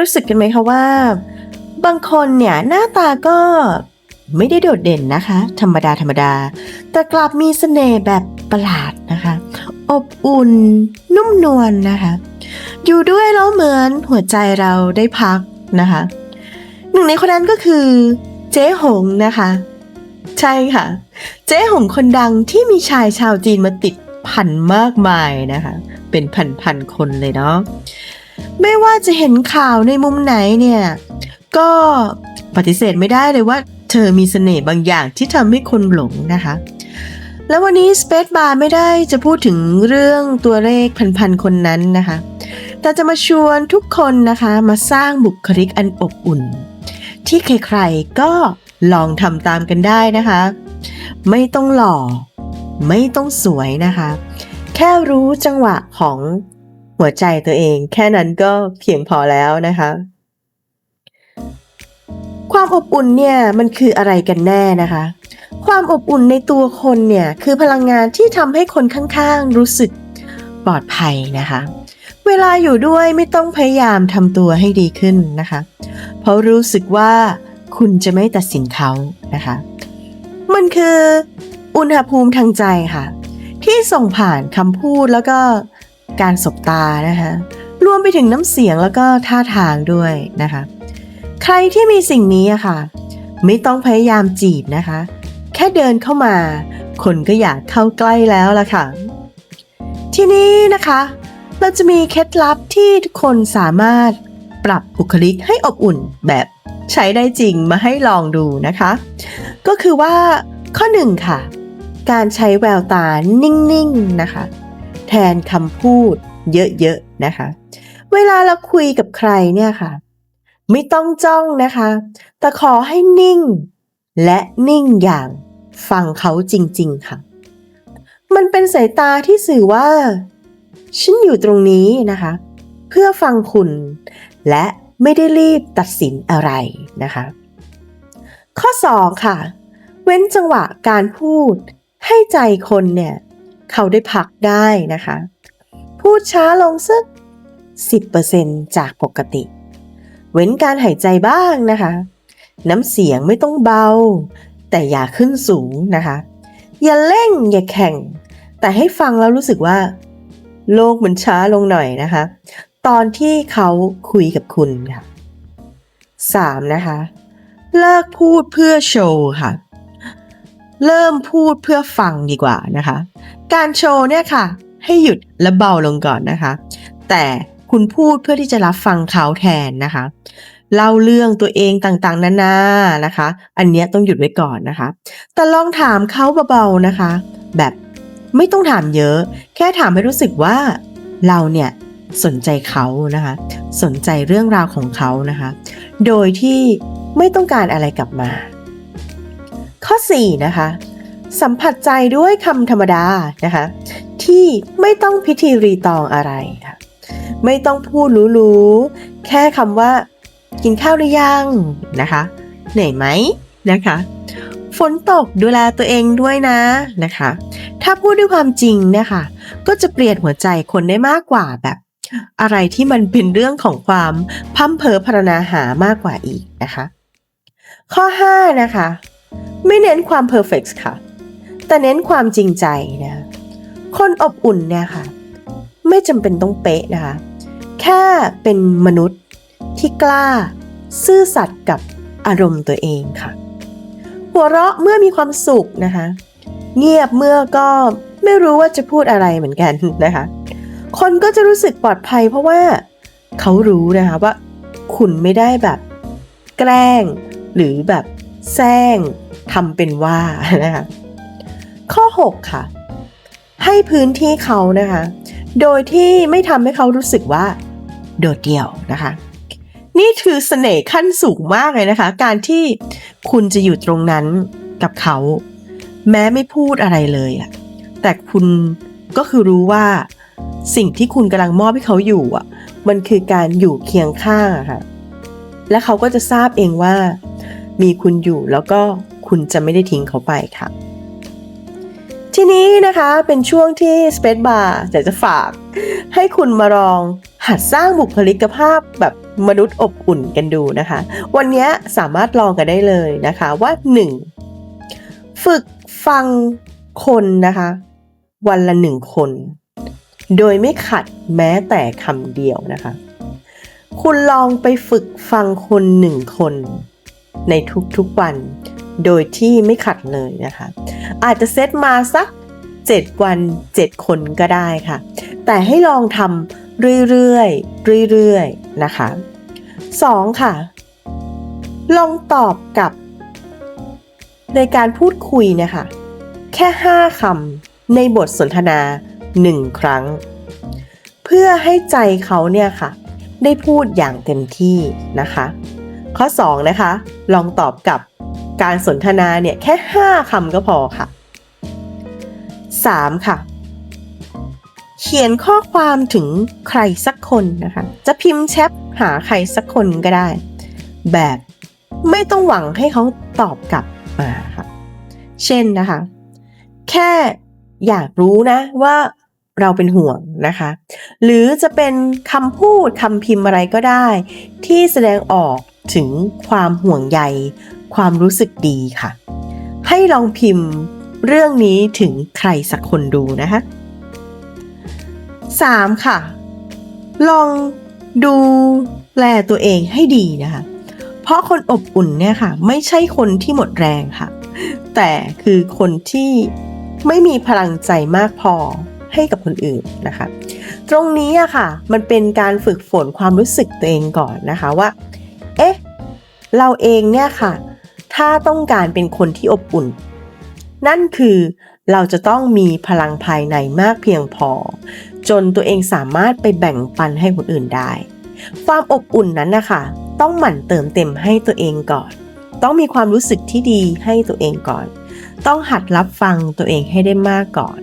รู้สึกกันไหมคะว่า บางคนเนี่ยหน้าตาก็ไม่ได้โดดเด่นนะคะ ธรรมดาธรรมดา แต่กลับมีเสน่ห์แบบประหลาดนะคะ อบอุ่น นุ่มนวลนะคะ อยู่ด้วยแล้วเหมือนหัวใจเราได้พักนะคะ หนึ่งในคนนั้นก็คือเจ๊หงนะคะ ใช่ค่ะ เจ๊หงคนดังที่มีชายชาวจีนมาติดพันมากมายนะคะ เป็นพันๆคนเลยเนาะ ไม่ว่าจะเห็นข่าวในมุมไหนเนี่ย ก็ปฏิเสธไม่ได้เลยว่า เธอมีเสน่ห์บางอย่างที่ทำให้คนหลงนะคะ แล้ววันนี้ Space Bar ไม่ได้จะพูดถึงเรื่องตัวเลขพันๆคนนั้นนะคะ แต่จะมาชวนทุกคนนะคะมาสร้างบุคลิกอันอบอุ่น ที่ใครๆก็ลองทำตามกันได้นะคะ ไม่ต้องหล่อ ไม่ต้องสวยนะคะ แค่รู้จังหวะของ หัวใจตัวเอง แค่นั้นก็เพียงพอแล้วนะคะ ความอบอุ่นเนี่ยมันคืออะไรกันแน่นะคะ ความอบอุ่นในตัวคนเนี่ยคือพลังงานที่ทำให้คนข้างๆ รู้สึกปลอดภัยนะคะ เวลาอยู่ด้วยไม่ต้องพยายามทำตัวให้ดีขึ้นนะคะ เพราะรู้สึกว่าคุณจะไม่ตัดสินเขานะคะ มันคืออุณหภูมิทางใจค่ะ ที่ส่งผ่านคำพูดแล้วก็ การสบตานะคะรวมไปถึงน้ำเสียงแล้วก็ท่าทางด้วยนะคะ ใครที่มีสิ่งนี้อะค่ะ ไม่ต้องพยายามจีบนะคะ แค่เดินเข้ามา คนก็อยากเข้าใกล้แล้วล่ะค่ะ ทีนี้นะคะ เราจะมีเคล็ดลับที่ทุกคนสามารถปรับบุคลิกให้อบอุ่นแบบใช้ได้จริงมาให้ลองดูนะคะ ก็คือว่าข้อหนึ่งค่ะ การใช้แววตานิ่งๆนะคะ ทนคำพูดเยอะๆนะคะ เวลาเราคุยกับใครเนี่ยค่ะ ไม่ต้องจ้องนะคะ แต่ขอให้นิ่ง และนิ่งอย่างฟังเขาจริง ๆ ค่ะ มันเป็นสายตาที่สื่อว่า ฉันอยู่ตรงนี้นะคะ เพื่อฟังคุณ และไม่ได้รีบตัดสินอะไรนะคะ ข้อ 2 ค่ะ เว้นจังหวะการพูดให้ใจคนเนี่ย เขาได้พักได้นะคะ พูดช้าลงสัก 10%จากปกติ เว้นการหายใจบ้างนะคะ น้ำเสียงไม่ต้องเบา แต่อย่าขึ้นสูงนะคะ อย่าเร่งอย่าแข่ง แต่ให้ฟังแล้วรู้สึกว่า โลกมันช้าลงหน่อยนะคะ ตอนที่เขาคุยกับคุณค่ะ 3. นะคะ เลิกพูดเพื่อโชว์ค่ะ เริ่มพูดเพื่อฟังดีกว่านะคะ การโชว์เนี่ยค่ะ ให้หยุดและเบาลงก่อนนะคะ แต่คุณพูดเพื่อที่จะรับฟังเขาแทนนะคะเล่าเรื่องตัวเองต่างๆ นานานะคะ อันเนี้ยต้องหยุดไว้ก่อนนะคะ แต่ลองถามเขาเบาๆนะคะ แบบไม่ต้องถามเยอะ แค่ถามให้รู้สึกว่าเราเนี่ยสนใจเขานะคะ สนใจเรื่องราวของเขานะคะ โดยที่ไม่ต้องการอะไรกลับมา ข้อ 4 นะคะ สัมผัสใจด้วยคำธรรมดานะคะ ที่ไม่ต้องพิธีรีตองอะไรค่ะไม่ต้องพูดหรูๆแค่คำว่า กินข้าวหรือยังนะคะเหนื่อยไหมนะคะ ฝนตกดูแลตัวเองด้วยนะนะคะ ถ้าพูดด้วยความจริงนะคะ ก็จะเปลี่ยนหัวใจคนได้มากกว่าแบบ อะไรที่มันเป็นเรื่องของความพัมเพอพรณนาหามากกว่าอีกนะคะ ข้อ 5 นะคะ ไม่เน้นความเพอร์เฟกต์ค่ะ แต่เน้นความจริงใจนะ คนอบอุ่นเนี่ยค่ะ ไม่จำเป็นต้องเป๊ะนะคะ แค่เป็นมนุษย์ที่กล้า ซื่อสัตย์กับอารมณ์ตัวเองค่ะ หัวเราะเมื่อมีความสุขนะคะ เงียบเมื่อก็ไม่รู้ว่าจะพูดอะไรเหมือนกันนะคะ คนก็จะรู้สึกปลอดภัยเพราะว่าเขารู้นะคะว่าคุณไม่ได้แบบ แกล้ง หรือแบบแซง ทำเป็นว่านะคะข้อ 6 ค่ะ ให้พื้นที่เขานะคะ โดยที่ไม่ทำให้เขารู้สึกว่า โดดเดี่ยวนะคะ นี่คือเสน่ห์ขั้นสูงมากเลยนะคะ การที่คุณจะอยู่ตรงนั้นกับเขา แม้ไม่พูดอะไรเลยอะแต่คุณก็คือรู้ว่าสิ่งที่คุณกำลังมอบให้เขาอยู่อะ มันคือการอยู่เคียงข้างะค่ะ และเขาก็จะทราบเองว่า มีคุณอยู่แล้วก็ คุณจะไม่ได้ทิ้งเขาไปค่ะ ทีนี้นะคะเป็นช่วงที่ Space Bar อยากจะฝาก ให้คุณมาลองหัดสร้างบุคลิกภาพแบบมนุษย์อบอุ่นกันดูนะคะ วันนี้สามารถลองกันได้เลยนะคะว่า 1. ฝึกฟังคนนะคะ วันละหนึ่งคน โดยไม่ขัดแม้แต่คำเดียวนะคะ คุณลองไปฝึกฟังคนหนึ่งคน ในทุกๆวัน โดยที่ไม่ขัดเลยนะคะ อาจจะเซตมาสัก 7 วัน 7 คนก็ได้ค่ะ แต่ให้ลองทำเรื่อยๆเรื่อยๆนะคะ 2. ค่ะ ลองตอบกับ ในการพูดคุยนะคะ แค่ 5คำในบทสนทนา 1 ครั้ง เพื่อให้ใจเขาเนี่ยค่ะ ได้พูดอย่างเต็มที่นะคะ ข้อ 2 นะคะ ลองตอบกับการสนทนาเนี่ยแค่ 5คำก็พอค่ะ 3. ค่ะ เขียนข้อความถึงใครสักคนนะคะ จะพิมพ์แชทหาใครสักคนก็ได้ แบบไม่ต้องหวังให้เขาตอบกลับมาค่ะ เช่นนะคะ แค่อยากรู้นะว่าเราเป็นห่วงนะคะ หรือจะเป็นคำพูดคำพิมพ์อะไรก็ได้ ที่แสดงออก ถึงความห่วงใย ความรู้สึกดีค่ะ ให้ลองพิมพ์เรื่องนี้ถึงใครสักคนดูนะคะ 3. ค่ะ ลองดูแลตัวเองให้ดีนะคะ เพราะคนอบอุ่นเนี่ยค่ะ ไม่ใช่คนที่หมดแรงค่ะ แต่คือคนที่ไม่มีพลังใจมากพอให้กับคนอื่นนะคะ ตรงนี้อะค่ะ มันเป็นการฝึกฝนความรู้สึกตัวเองก่อนนะคะว่า เราเองเนี่ยค่ะ ถ้าต้องการเป็นคนที่อบอุ่น นั่นคือเราจะต้องมีพลังภายในมากเพียงพอ จนตัวเองสามารถไปแบ่งปันให้คนอื่นได้ ความอบอุ่นนั้นนะคะต้องหมั่นเติมเต็มให้ตัวเองก่อน ต้องมีความรู้สึกที่ดีให้ตัวเองก่อน ต้องหัดรับฟังตัวเองให้ได้มากก่อน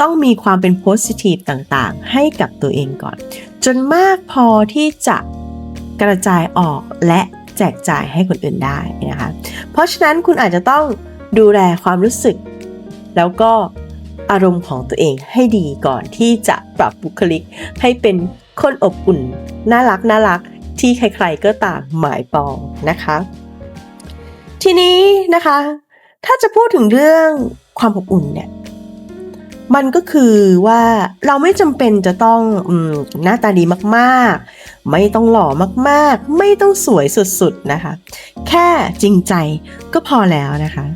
ต้องมีความเป็นโพสิทีฟต่างๆ ให้กับตัวเองก่อน จนมากพอที่จะกระจายออกและ แจกจ่ายให้คนอื่นได้นะคะ เพราะฉะนั้นคุณอาจจะต้องดูแลความรู้สึก แล้วก็อารมณ์ของตัวเองให้ดีก่อนที่จะปรับบุคลิก ให้เป็นคนอบอุ่น น่ารักน่ารักที่ใครๆก็ต่ามหมายปองนะคะ ทีนี้นะคะ ถ้าจะพูดถึงเรื่องความอบอุ่นเนี่ย มันก็คือว่าเราไม่จำเป็นจะต้องอหน้าตาดีมากๆ ไม่ต้องหล่อมากๆ ไม่ต้องสวยสุดๆนะคะ แค่จริงใจก็พอแล้วนะคะ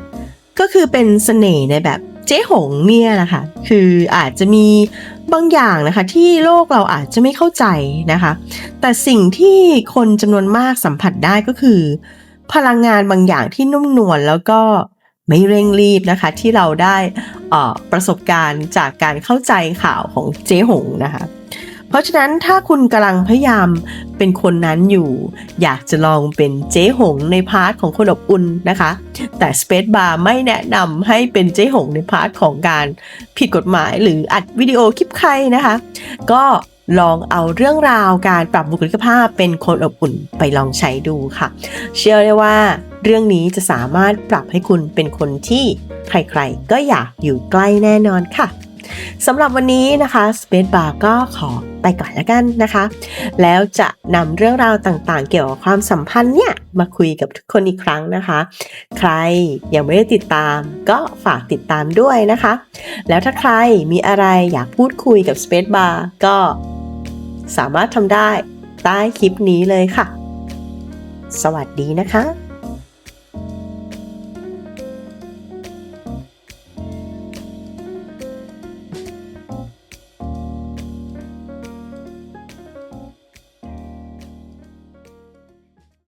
ก็คือเป็นเสน่ห์ในแบบเจ๊หงเนี่ยนะคะ คืออาจจะมีบางอย่างนะคะที่โลกเราอาจจะไม่เข้าใจนะคะ แต่สิ่งที่คนจำนวนมากสัมผัสได้ก็คือ พลังงานบางอย่างที่นุ่มนวลแล้วก็ไม่เร่งรีบนะคะ ที่เราได้ ประสบการณ์จากการเข้าใจข่าวของเจ๊หงนะคะ เพราะฉะนั้นถ้าคุณกำลังพยายามเป็นคนนั้นอยู่ อยากจะลองเป็นเจ๊หงในพาร์ทของคนอบอุ่นนะคะ แต่ Space Bar ไม่แนะนำให้เป็นเจ๊หงในพาร์ทของการผิดกฎหมาย หรืออัดวิดีโอคลิปใครนะคะ ก็ลองเอาเรื่องราวการปรับบุคลิกภาพเป็นคนอบอุ่นไปลองใช้ดูค่ะ เชื่อได้ว่า เรื่องนี้จะสามารถปรับให้คุณเป็นคนที่ใครๆ ก็อยากอยู่ใกล้แน่นอนค่ะสำหรับวันนี้นะคะ Space Bar ก็ขอไปก่อนแล้วกันนะคะ แล้วจะนำเรื่องราวต่างๆ เกี่ยวกับความสัมพันธ์เนี่ย มาคุยกับทุกคนอีกครั้งนะคะ ใครยังไม่ได้ติดตามก็ฝากติดตามด้วยนะคะ แล้วถ้าใครมีอะไรอยากพูดคุยกับ Space Bar ก็สามารถทำได้ใต้คลิปนี้เลยค่ะ สวัสดีนะคะ